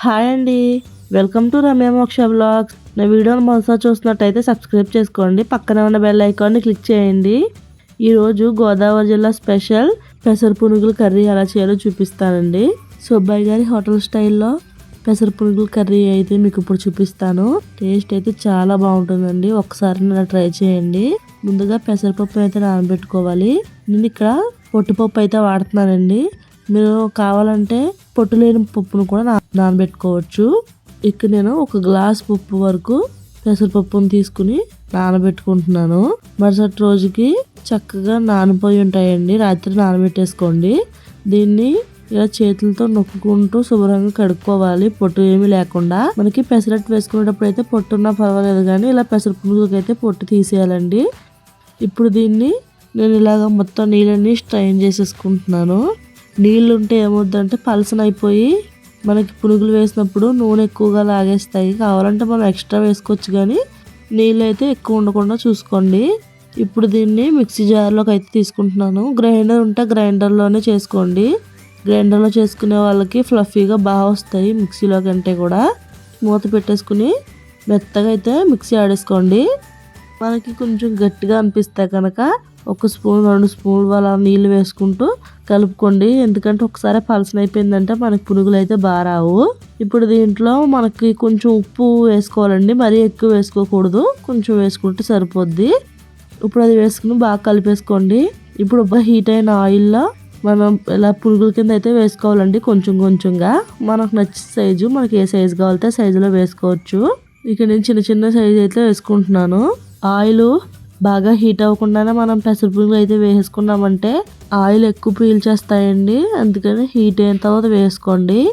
Hi అండి. Welcome to Ramya మోక్ష blogs. నా వీడియోని మొదటిసారి చూస్తున్నట్టయితే సబ్స్క్రైబ్ చేసుకోండి. పక్కనే ఉన్న బెల్ ఐకాన్ని క్లిక్ చేయండి. ఈరోజు గోదావరి జిల్లా స్పెషల్ పెసర పునుగుల కర్రీ ఎలా చేయాలో చూపిస్తానండి. సుబ్బయ్య గారి హోటల్ స్టైల్లో పెసర పునుగులు కర్రీ అయితే మీకు ఇప్పుడు చూపిస్తాను. టేస్ట్ అయితే చాలా బాగుంటుందండి. ఒకసారి నేను ట్రై చేయండి. ముందుగా పెసరపప్పు అయితే నానబెట్టుకోవాలి. నేను ఇక్కడ పొట్టుపప్పు అయితే వాడుతున్నానండి. మీరు కావాలంటే పొట్టు లేని పప్పును కూడా నానబెట్టుకోవచ్చు. ఇక్కడ నేను ఒక గ్లాస్ పప్పు వరకు పెసరపప్పును తీసుకుని నానబెట్టుకుంటున్నాను. మరుసటి రోజుకి చక్కగా నానిపోయి ఉంటాయండి. రాత్రి నానబెట్టేసుకోండి. దీన్ని ఇలా చేతులతో నొక్కుంటూ శుభ్రంగా కడుక్కోవాలి. పొట్టు ఏమీ లేకుండా. మనకి పెసరట్టు వేసుకునేటప్పుడు అయితే పొట్టు ఉన్నా పర్వాలేదు కానీ ఇలా పెసర అయితే పొట్టు తీసేయాలండి. ఇప్పుడు దీన్ని నేను ఇలాగ మొత్తం నీళ్ళని స్ట్రైన్ చేసేసుకుంటున్నాను. నీళ్ళు ఉంటే ఏమవుద్దంటే పలసన అయిపోయి మనకి పునుగులు వేసినప్పుడు నూనె ఎక్కువగా లాగేస్తాయి. కావాలంటే మనం ఎక్స్ట్రా వేసుకోవచ్చు కానీ నీళ్ళు అయితే ఎక్కువ ఉండకుండా చూసుకోండి. ఇప్పుడు దీన్ని మిక్సీ జార్లోకి అయితే తీసుకుంటున్నాను. గ్రైండర్ ఉంటే గ్రైండర్లోనే చేసుకోండి. గ్రైండర్లో చేసుకునే వాళ్ళకి ఫ్లఫీగా బాగా వస్తాయి మిక్సీలో కంటే కూడా. మూత పెట్టేసుకుని మెత్తగా అయితే మిక్సీ ఆడేసుకోండి. మనకి కొంచెం గట్టిగా అనిపిస్తే కనుక ఒక స్పూన్ రెండు స్పూన్లు అలా నీళ్ళు వేసుకుంటూ కలుపుకోండి. ఎందుకంటే ఒకసారి పలసన అయిపోయిందంటే మనకి పునుగులు అయితే బాగా రావు. ఇప్పుడు దీంట్లో మనకి కొంచెం ఉప్పు వేసుకోవాలండి. మరీ ఎక్కువ వేసుకోకూడదు. కొంచెం వేసుకుంటే సరిపోద్ది. ఇప్పుడు అది వేసుకుని బాగా కలిపేసుకోండి. ఇప్పుడు హీట్ అయిన ఆయిల్లో మనం ఇలా పురుగుల కింద అయితే వేసుకోవాలండి కొంచెం కొంచెంగా. మనకు నచ్చిన సైజు మనకి ఏ సైజు కావాలితే సైజులో వేసుకోవచ్చు. ఇక నేను చిన్న చిన్న సైజు అయితే వేసుకుంటున్నాను. ఆయిల్ బాగా హీట్ అవ్వకుండానే మనం పెసరపురుగులు అయితే వేసుకున్నామంటే ఆయిల్ ఎక్కువ పీల్చేస్తాయండి. అందుకని హీట్ అయిన తర్వాత వేసుకోండి.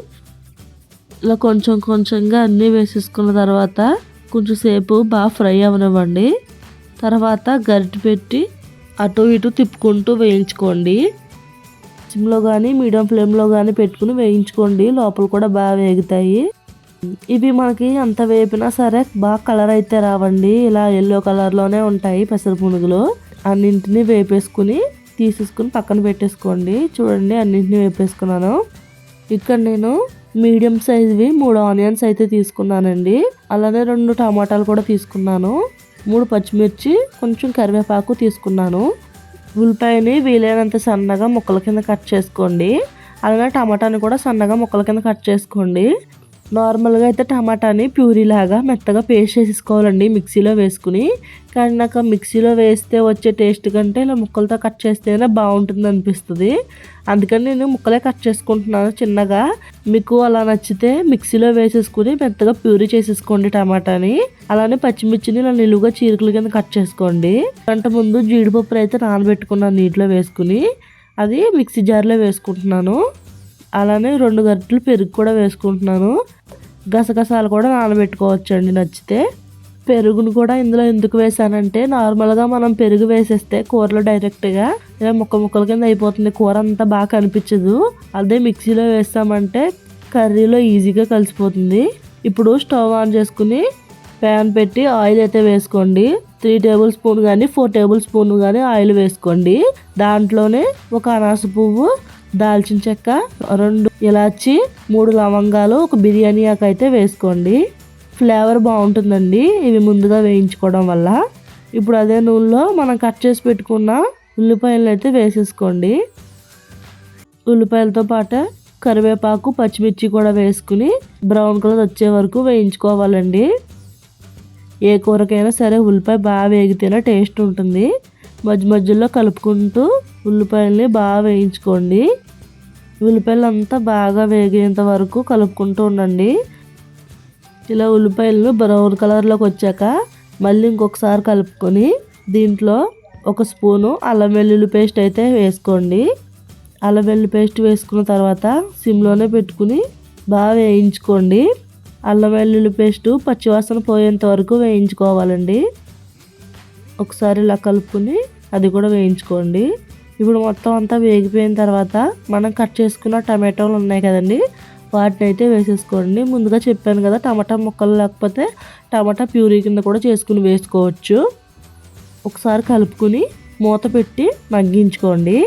ఇలా కొంచెం కొంచెంగా అన్నీ వేసేసుకున్న తర్వాత కొంచెం సేపు బాగా ఫ్రై అవనివ్వండి. తర్వాత గరిటె పెట్టి అటు ఇటు తిప్పుకుంటూ వేయించుకోండి. సిమ్లో కానీ మీడియం ఫ్లేమ్లో కానీ పెట్టుకుని వేయించుకోండి. లోపల కూడా బాగా వేగుతాయి. ఇవి మనకి అంత వేపినా సరే బాగా కలర్ అయితే రావండి. ఇలా ఎల్లో కలర్లోనే ఉంటాయి పెసర పునుగులు. అన్నింటినీ వేపేసుకుని తీసేసుకుని పక్కన పెట్టేసుకోండి. చూడండి అన్నింటినీ వేపేసుకున్నాను. ఇక్కడ నేను మీడియం సైజ్వి మూడు ఆనియన్స్ అయితే తీసుకున్నానండి. అలానే రెండు టమాటాలు కూడా తీసుకున్నాను. మూడు పచ్చిమిర్చి కొంచెం కరివేపాకు తీసుకున్నాను. ఉల్లిపాయని వీలైనంత సన్నగా ముక్కల కింద కట్ చేసుకోండి. అలానే టమాటాని కూడా సన్నగా ముక్కల కింద కట్ చేసుకోండి. నార్మల్గా అయితే టమాటాని ప్యూరీ లాగా మెత్తగా పేస్ట్ చేసేసుకోవాలండి మిక్సీలో వేసుకుని. కానీ నాకు మిక్సీలో వేస్తే వచ్చే టేస్ట్ కంటే ఇలా ముక్కలతో కట్ చేస్తేనే బాగుంటుంది అనిపిస్తుంది. అందుకని నేను ముక్కలే కట్ చేసుకుంటున్నాను చిన్నగా. మీకు అలా నచ్చితే మిక్సీలో వేసేసుకుని మెత్తగా ప్యూరీ చేసేసుకోండి టమాటాని. అలానే పచ్చిమిర్చిని ఇలా నిలువుగా చీరకుల కింద కట్ చేసుకోండి. గంట ముందు జీడిపప్పులు అయితే నానబెట్టుకున్నాను నీటిలో వేసుకుని అది మిక్సీ జార్లో వేసుకుంటున్నాను. అలానే రెండు గరిటెలు పెరుగు కూడా వేసుకుంటున్నాను. గసగసాలు కూడా నానబెట్టుకోవచ్చండి నచ్చితే. పెరుగును కూడా ఇందులో ఎందుకు వేసానంటే నార్మల్గా మనం పెరుగు వేసేస్తే కూరలో డైరెక్ట్గా ఇలా ముక్క ముక్కల కింద అయిపోతుంది కూర అంతా బాగా కనిపించదు. అదే మిక్సీలో వేస్తామంటే కర్రీలో ఈజీగా కలిసిపోతుంది. ఇప్పుడు స్టవ్ ఆన్ చేసుకుని ప్యాన్ పెట్టి ఆయిల్ అయితే వేసుకోండి. త్రీ టేబుల్ స్పూన్ కానీ ఫోర్ టేబుల్ స్పూన్ కానీ ఆయిల్ వేసుకోండి. దాంట్లోనే ఒక అనాస పువ్వు దాల్చిన చెక్క రెండు ఇలాచి మూడు లవంగాలు ఒక బిర్యానీ ఆకు అయితే వేసుకోండి. ఫ్లేవర్ బాగుంటుందండి. ఇవి ముందుగా వేయించుకోవడం వల్ల. ఇప్పుడు అదే నూనెలో మనం కట్ చేసి పెట్టుకున్న ఉల్లిపాయలు అయితే వేసేసుకోండి. ఉల్లిపాయలతో పాటు కరివేపాకు పచ్చిమిర్చి కూడా వేసుకుని బ్రౌన్ కలర్ వచ్చే వరకు వేయించుకోవాలండి. ఏ కూరకైనా సరే ఉల్లిపాయ బాగా వేగితేనే టేస్ట్ ఉంటుంది. మధ్య మధ్యలో కలుపుకుంటూ ఉల్లిపాయల్ని బాగా వేయించుకోండి. ఉల్లిపాయలు అంతా బాగా వేగేంత వరకు కలుపుకుంటూ ఉండండి. ఇలా ఉల్లిపాయలు బ్రౌన్ కలర్లోకి వచ్చాక మళ్ళీ ఇంకొకసారి కలుపుకొని దీంట్లో ఒక స్పూను అల్లం వెల్లుల్లి పేస్ట్ అయితే వేసుకోండి. అల్లం వెల్లుల్లి పేస్ట్ వేసుకున్న తర్వాత సిమ్లోనే పెట్టుకుని బాగా వేయించుకోండి. అల్లం వెల్లుల్లి పేస్టు పచ్చివాసన పోయేంత వరకు వేయించుకోవాలండి. ఒకసారి ఇలా కలుపుకొని అది కూడా వేయించుకోండి. ఇప్పుడు మొత్తం అంతా వేగిపోయిన తర్వాత మనం కట్ చేసుకున్న టమాటోలు ఉన్నాయి కదండి వాటిని అయితే వేసేసుకోండి. ముందుగా చెప్పాను కదా టమాటా ముక్కలు లేకపోతే టమాటా ప్యూరీ కింద కూడా చేసుకుని వేసుకోవచ్చు. ఒకసారి కలుపుకుని మూత పెట్టి మగ్గించుకోండి.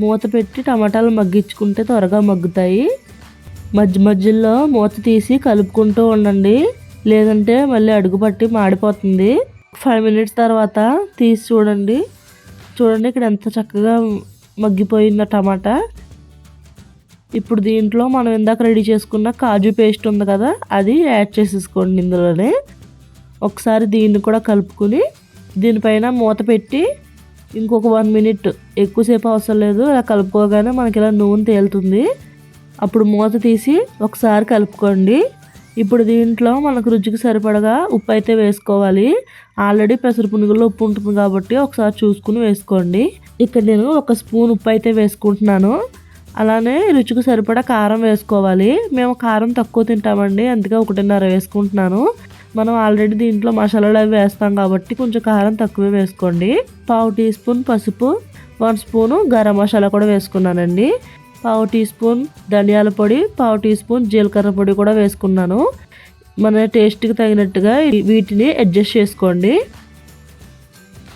మూత పెట్టి టమాటాలు మగ్గించుకుంటే త్వరగా మగ్గుతాయి. మధ్య మధ్యలో మూత తీసి కలుపుకుంటూ ఉండండి. లేదంటే మళ్ళీ అడుగు పట్టి మాడిపోతుంది. ఫైవ్ మినిట్స్ తర్వాత తీసి చూడండి. చూడండి ఇక్కడ ఎంత చక్కగా మగ్గిపోయిందో టమాటా. ఇప్పుడు దీంట్లో మనం ఇందాక రెడీ చేసుకున్న కాజు పేస్ట్ ఉంది కదా అది యాడ్ చేసేసుకోండి ఇందులోనే. ఒకసారి దీన్ని కూడా కలుపుకుని దీనిపైన మూత పెట్టి ఇంకొక వన్ మినిట్ ఎక్కువసేపు అవసరం లేదు అలా కలుపుకోగానే మనకి ఇలా నూనె తేలుతుంది. అప్పుడు మూత తీసి ఒకసారి కలుపుకోండి. ఇప్పుడు దీంట్లో మనకు రుచికి సరిపడగా ఉప్పు అయితే వేసుకోవాలి. ఆల్రెడీ పెసర పునుగుల్లో ఉప్పు ఉంటుంది కాబట్టి ఒకసారి చూసుకుని వేసుకోండి. ఇక్కడ నేను ఒక స్పూన్ ఉప్పు అయితే వేసుకుంటున్నాను. అలానే రుచికి సరిపడా కారం వేసుకోవాలి. మేము కారం తక్కువ తింటామండి అందుకే ఒకటిన్నర వేసుకుంటున్నాను. మనం ఆల్రెడీ దీంట్లో మసాలాలు అవి వేస్తాం కాబట్టి కొంచెం కారం తక్కువే వేసుకోండి. పావు టీ స్పూన్ పసుపు వన్ స్పూను గరం మసాలా కూడా వేసుకున్నానండి. పావు టీ స్పూన్ ధనియాల పొడి పావు టీ స్పూన్ జీలకర్ర పొడి కూడా వేసుకున్నాను. మన టేస్ట్కి తగినట్టుగా వీటిని అడ్జస్ట్ చేసుకోండి.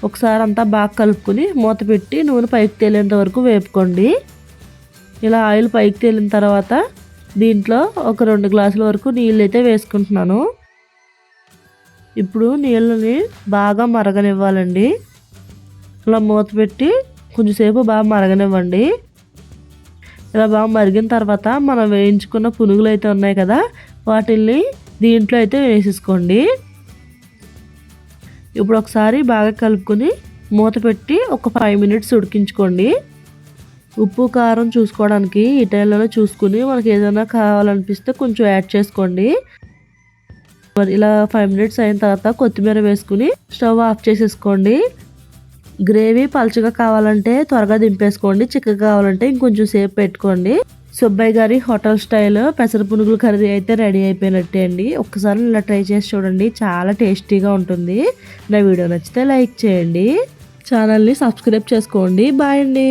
ఒకసారి అంతా బాగా కలుపుకొని మూత పెట్టి నూనె పైకి తేలేంత వరకు వేపుకోండి. ఇలా ఆయిల్ పైకి తేలిన తర్వాత దీంట్లో ఒక రెండు గ్లాసుల వరకు నీళ్ళు అయితే వేసుకుంటున్నాను. ఇప్పుడు నీళ్ళని బాగా మరగనివ్వాలండి. ఇలా మూత పెట్టి కొంచెంసేపు బాగా మరగనివ్వండి. ఇలా బాగా మరిగిన తర్వాత మనం వేయించుకున్న పునుగులు అయితే ఉన్నాయి కదా వాటిల్ని దీంట్లో అయితే వేసేసుకోండి. ఇప్పుడు ఒకసారి బాగా కలుపుకొని మూత పెట్టి ఒక ఫైవ్ మినిట్స్ ఉడికించుకోండి. ఉప్పు కారం చూసుకోవడానికి ఈ టైంలో చూసుకుని మనకి ఏదైనా కావాలనిపిస్తే కొంచెం యాడ్ చేసుకోండి. మరి ఇలా ఫైవ్ మినిట్స్ అయిన తర్వాత కొత్తిమీర వేసుకుని స్టవ్ ఆఫ్ చేసేసుకోండి. గ్రేవీ పలుచగా కావాలంటే త్వరగా దింపేసుకోండి చిక్కగా కావాలంటే ఇంకొంచెం సేపు పెట్టుకోండి. సుబ్బయ్య గారి హోటల్ స్టైల్ పెసర పునుగులు కర్రీ అయితే రెడీ అయిపోయినట్టే అండి. ఒక్కసారి ఇలా ట్రై చేసి చూడండి చాలా టేస్టీగా ఉంటుంది. నా వీడియో నచ్చితే లైక్ చేయండి. ఛానల్ని సబ్స్క్రైబ్ చేసుకోండి. బాయ్ అండి.